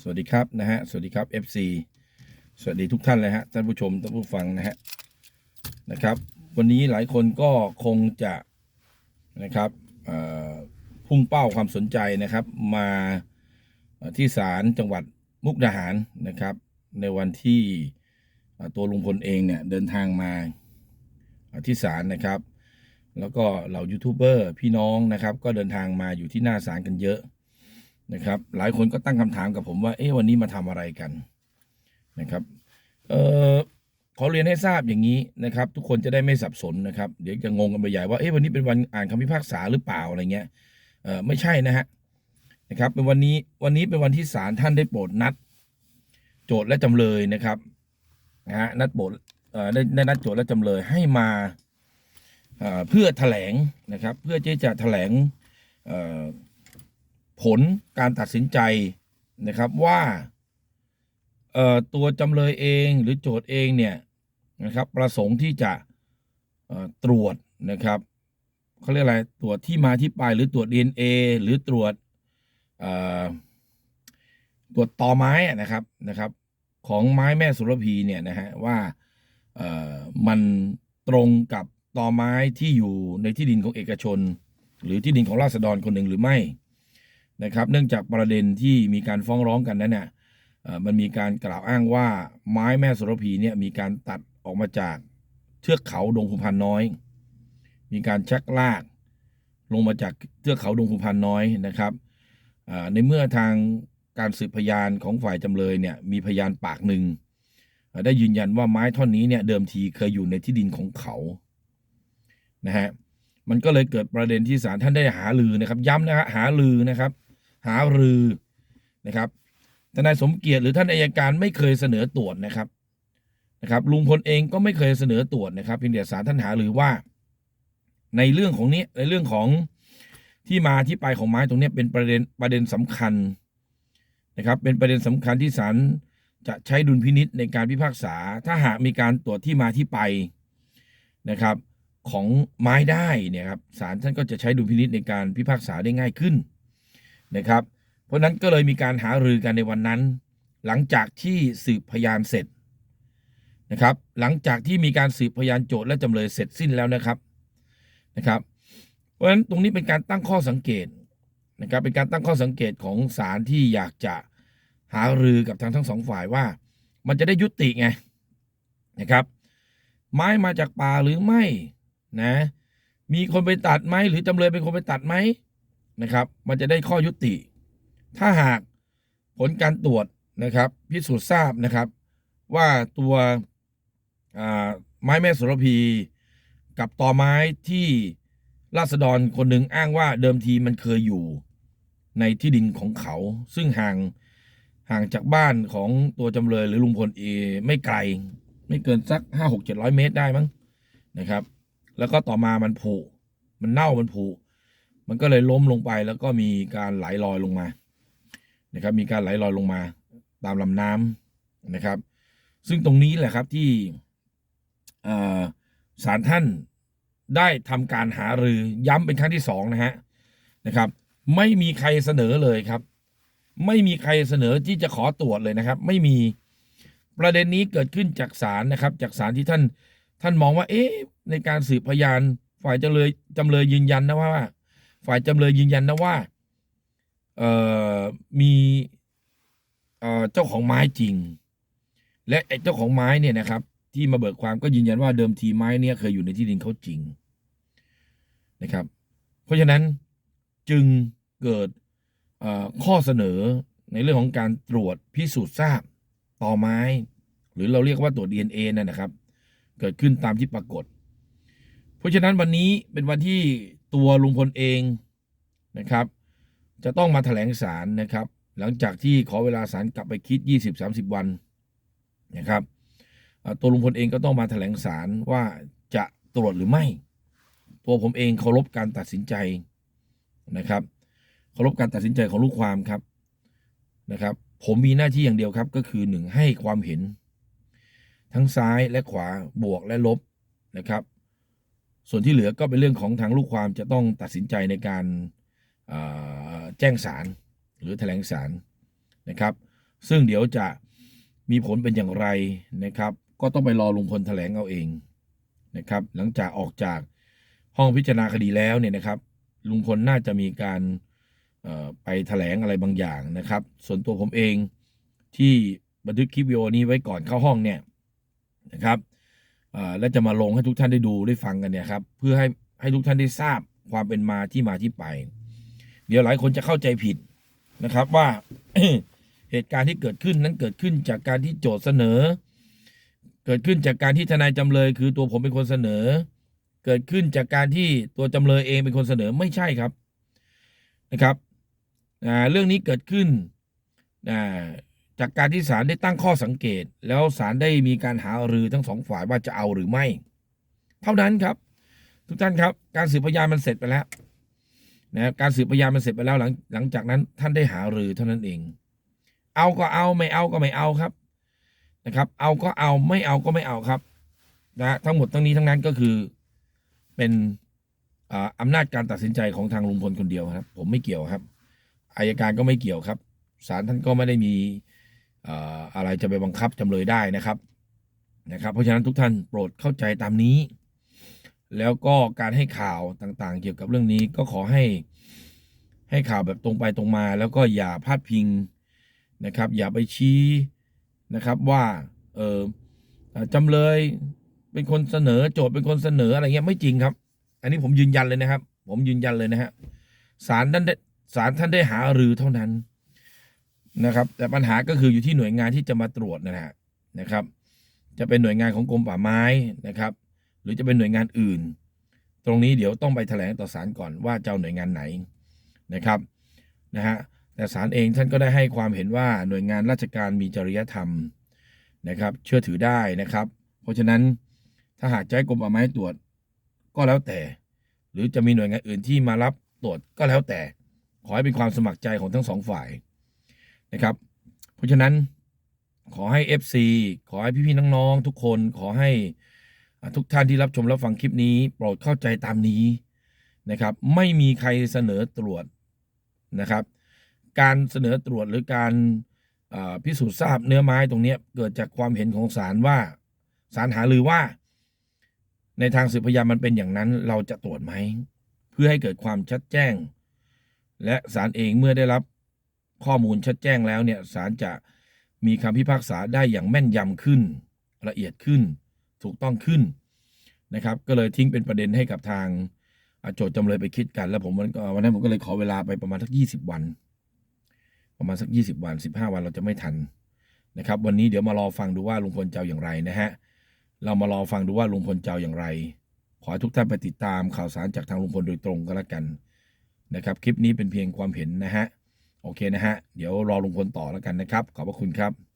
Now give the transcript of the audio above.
สวัสดีครับนะฮะ สวัสดีครับ FC สวัสดีทุกท่านเลยฮะท่านผู้ชมท่านผู้ฟังนะฮะนะครับ วันนี้หลายคนก็คงจะนะครับพุ่งเป้าความสนใจนะครับ มาที่ศาลจังหวัดมุกดาหารนะครับ ในวันที่ตัวลุงพลเองเนี่ยเดินทางมาที่ศาลนะครับ แล้วก็เหล่ายูทูบเบอร์พี่น้องนะครับ ก็เดินทางมาอยู่ที่หน้าศาลกันเยอะนะครับ หลายคนก็ตั้งคำถามกับผมว่า เอ๊ะวันนี้มาทำอะไรกันนะครับ เอ่อขอเรียนให้ทราบอย่างนี้นะครับ ทุกคนจะได้ไม่สับสนนะครับ เดี๋ยวจะงงกันไปใหญ่ว่าเอ๊ะวันนี้เป็นวันอ่านคำพิพากษาหรือเปล่าอะไรเงี้ยเออไม่ใช่นะฮะนะครับ เป็นวันนี้วันนี้เป็นวันที่ศาลท่านได้โปรดนัด โจทย์และจำเลยนะครับนะฮะนัดโปรดเอ่อได้ได้นัดโจทย์และจำเลยให้มา เพื่อแถลงนะครับเพื่อที่จะแถลงผลการตัดสินใจนะครับว่าตัวจำเลยเองหรือโจทย์เองเนี่ยนะครับประสงค์ที่จะตรวจนะครับเขาเรียกอะไรตรวจที่มาที่ไปหรือตรวจ DNA หรือตรวจตรวจต่อไม้นะครับนะครับ ของไม้แม่สุรพีเนี่ยนะฮะว่ามันตรงกับ ต่อไม้ที่อยู่ในที่ดินของเอกชน หรือที่ดินของราษฎรคนหนึ่งหรือไม่นะครับ เนื่องจากประเด็นที่มีการฟ้องร้องกันนั้นเนี่ยมันมีการกล่าวอ้างว่าไม้แม่สรพีเนี่ยมีการตัดออกมาจากเทือกเขาดงภูพานน้อย มีการชักลากลงมาจากเทือกเขาดงภูพานน้อยนะครับในเมื่อทางการสืบพยานของฝ่ายจำเลยเนี่ยมีพยานปากหนึ่งได้ยืนยันว่าไม้ท่อนนี้เนี่ยเดิมทีเคยอยู่ในที่ดินของเขา นะฮะมันก็เลยเกิดประเด็นที่ศาลท่านได้หาลือนะครับ ย้ำนะฮะหาลือนะครับ หารือนะครับทนายสมเกียรติหรือท่านอายการไม่เคยเสนอตรวจนะครับนะครับ ลุงพลเองก็ไม่เคยเสนอตรวจนะครับเพียงแต่ศาลท่านหารือว่า ในเรื่องของนี้ในเรื่องของที่มาที่ไปของไม้ตรงนี้เป็นประเด็นประเด็นสำคัญนะครับ เป็นประเด็นสำคัญที่ศาลจะใช้ดุลพินิษในการพิพากษา ถ้าหากมีการตรวจที่มาที่ไปนะครับ ของไม้ได้เนี่ยครับศาลท่านก็จะใช้ดุลพินิษในการพิพากษาได้ง่ายขึ้นนะครับ เพราะนั้นก็เลยมีการหารือกันในวันนั้น หลังจากที่สืบพยานเสร็จนะครับ หลังจากที่มีการสืบพยานโจทย์และจำเลยเสร็จสิ้นแล้วนะครับนะครับ เพราะฉะนั้นตรงนี้เป็นการตั้งข้อสังเกตนะครับเป็นการตั้งข้อสังเกตของศาลที่อยากจะหารือกับทางทั้งสองฝ่ายว่า มันจะได้ยุติไงนะครับ ไม้มาจากป่าหรือไม่ นะ มีคนไปตัดไหมหรือจำเลยเป็นคนไปตัดไหมนะครับ มันจะได้ข้อยุติ ถ้าหากผลการตรวจนะครับ พิสูจน์ทราบนะครับ ว่าตัวไม้แม่โสรพีกับตอไม้ที่ราษฎรคนหนึ่งอ้างว่าเดิมทีมันเคยอยู่ในที่ดินของเขา ซึ่งห่างห่างจากบ้านของตัวจำเลยหรือลุงพลเอ ไม่ไกล ไม่เกินสักห้าหกเจ็ดร้อยเมตรได้มั้งนะครับ แล้วก็ต่อมามันผุมันเน่ามันผุมันก็เลยล้มลงไปแล้วก็มีการไหลลอยลงมานะครับ มีการไหลลอยลงมา ตามลำน้ำนะครับ ซึ่งตรงนี้แหละครับที่ศาลท่านได้ทำการหารือย้ำเป็นครั้งที่สองนะฮะนะครับ ไม่มีใครเสนอเลยครับ ไม่มีใครเสนอที่จะขอตรวจเลยนะครับ ไม่มีประเด็นนี้เกิดขึ้นจากศาลนะครับ จากศาลที่ท่าน ท่านมองว่า เอ๊ะในการสืบพยาน ฝ่ายจำเลยจำเลยยืนยันนะว่า ฝ่ายจำเลยยืนยันนะว่าเอ่อมีเอ่อเจ้าของไม้จริง และไอ้เจ้าของไม้เนี่ยนะครับ ที่มาเบิกความก็ยืนยันว่าเดิมทีไม้เนี่ยเคยอยู่ในที่ดินเขาจริงนะครับ เพราะฉะนั้นจึงเกิดข้อเสนอในเรื่องของการตรวจพิสูจน์ทราบต่อไม้ หรือเราเรียกว่าตรวจ DNA นั่นนะครับ เกิดขึ้นตามที่ปรากฏ เพราะฉะนั้นวันนี้เป็นวันที่ตัวลุงพลเองนะครับ จะต้องมาแถลงสารนะครับ หลังจากที่ขอเวลาสารกลับไปคิด 20-30 วันนะครับตัวลุงพลเองก็ต้องมาแถลงสารว่าจะตรวจหรือไม่ ตัวผมเองเคารพการตัดสินใจนะครับเคารพการตัดสินใจของลูกความครับนะครับ ผมมีหน้าที่อย่างเดียวครับก็คือหนึ่งให้ความเห็น ทั้งซ้ายและขวาบวกและลบนะครับ ส่วนที่เหลือก็เป็นเรื่องของทางลูกความจะต้องตัดสินใจในการาแจ้งจ้งศาลหรือแถลงศาลนะครับ ซึ่งเดี๋ยวจะมีผลเป็นอย่างไรนะครับ ก็ต้องไปรอลุงพลแถลงเอาเองนะครับ หลังจากออกจากห้องพิจารณาคดีแล้วเนี่ยนะครับ ลุงพลน่าจะมีการไปแถลงอะไรบางอย่างนะครับ ส่วนตัวผมเองที่บันทึกคลิปวิดีโอนี้ไว้ก่อนเข้าห้องเนี่ย นะครับและจะมาลงให้ทุกท่านได้ดูได้ฟังกันเนี่ยครับเพื่อให้ให้ทุกท่านได้ทราบความเป็นมาที่มาที่ไป เดี๋ยวหลายคนจะเข้าใจผิดนะครับว่าเหตุการณ์ที่เกิดขึ้นนั้นเกิดขึ้นจากการที่โจทย์เสนอ เกิดขึ้นจากการที่ทนายจำเลย คือตัวผมเป็นคนเสนอ เกิดขึ้นจากการที่ตัวจำเลยเองเป็นคนเสนอไม่ใช่ครับนะครับเรื่องนี้เกิดขึ้น จากการที่ศาลได้ตั้งข้อสังเกต แล้วศาลได้มีการหารือทั้งสองฝ่ายว่าจะเอาหรือไม่ เท่านั้นครับ ทุกท่านครับ การสืบพยานมันเสร็จไปแล้วนะการสืบพยานมันเสร็จไปแล้วหลังหลังจากนั้นท่านได้หารือเท่านั้นเอง เอาก็เอาไม่เอาก็ไม่เอาครับนะครับ เอาก็เอาไม่เอาก็ไม่เอาครับนะทั้งหมดทั้งนี้ทั้งนั้นก็คือเป็นอำนาจการตัดสินใจของทางลุงพลคนเดียวครับ ผมไม่เกี่ยวครับอายการก็ไม่เกี่ยวครับศาลท่านก็ไม่ได้มี อะไรจะไปบังคับจำเลยได้นะครับนะครับ เพราะฉะนั้นทุกท่านโปรดเข้าใจตามนี้ แล้วก็การให้ข่าวต่างๆ เกี่ยวกับเรื่องนี้ก็ขอให้ให้ข่าวแบบตรงไปตรงมา แล้วก็อย่าพาดพิงนะครับ อย่าไปชี้นะครับว่าเออจำเลยเป็นคนเสนอโจทย์เป็นคนเสนออะไรเงี้ยไม่จริงครับ อันนี้ผมยืนยันเลยนะครับ ผมยืนยันเลยนะฮะศาลท่านได้ศาลท่านได้หารือเท่านั้น นะครับ แต่ปัญหาก็คืออยู่ที่หน่วยงานที่จะมาตรวจนะฮะนะครับ จะเป็นหน่วยงานของกรมป่าไม้นะครับ หรือจะเป็นหน่วยงานอื่น ตรงนี้เดี๋ยวต้องไปแถลงต่อศาลก่อนว่าเจะเอาหน่วยงานไหนนะครับนะฮะแต่ศาลเองท่านก็ได้ให้ความเห็นว่าหน่วยงานราชการมีจริยธรรมนะครับ เชื่อถือได้นะครับ เพราะฉะนั้นถ้าหากจะให้กรมป่าไม้ตรวจก็แล้วแต่ หรือจะมีหน่วยงานอื่นที่มารับตรวจก็แล้วแต่ ขอให้เป็นความสมัครใจของทั้งสองฝ่าย นะครับ เพราะฉะนั้นขอให้ FC ขอให้พี่ๆน้องๆทุกคนขอให้ทุกท่านที่รับชมรับฟังคลิปนี้ โปรดเข้าใจตามนี้นะครับ ไม่มีใครเสนอตรวจนะครับ การเสนอตรวจหรือการพิสูจน์ทราบเนื้อไม้ตรงนี้เกิดจากความเห็นของศาลว่าศาลหารือว่า ในทางสืบพยานมันเป็นอย่างนั้นเราจะตรวจไหม เพื่อให้เกิดความชัดแจ้ง และศาลเองเมื่อได้รับ ข้อมูลชัดแจ้งแล้วเนี่ยศาลจะมีคำพิพากษาได้อย่างแม่นยำขึ้น ละเอียดขึ้น ถูกต้องขึ้นนะครับ ก็เลยทิ้งเป็นประเด็นให้กับทางอ่าโจทย์จำเลยไปคิดกัน แล้วผมวันก็วันนั้นผมก็เลยขอเวลาไปประมาณสักยี่สิบวัน ประมาณสักยี่สิบวันสิบห้าวันเราจะไม่ทันนะครับ วันนี้เดี๋ยวมารอฟังดูว่าลุงพลเจะเอาอย่างไรนะฮะเรามารอฟังดูว่าลุงพลเจะเอาอย่างไร ขอให้ทุกท่านไปติดตามข่าวสารจากทางลุงพลโดยตรงก็แล้วกันนะครับ คลิปนี้เป็นเพียงความเห็นนะฮะ โอเคนะฮะ เดี๋ยวรอลุงพลต่อแล้วกันนะครับ ขอบพระคุณครับ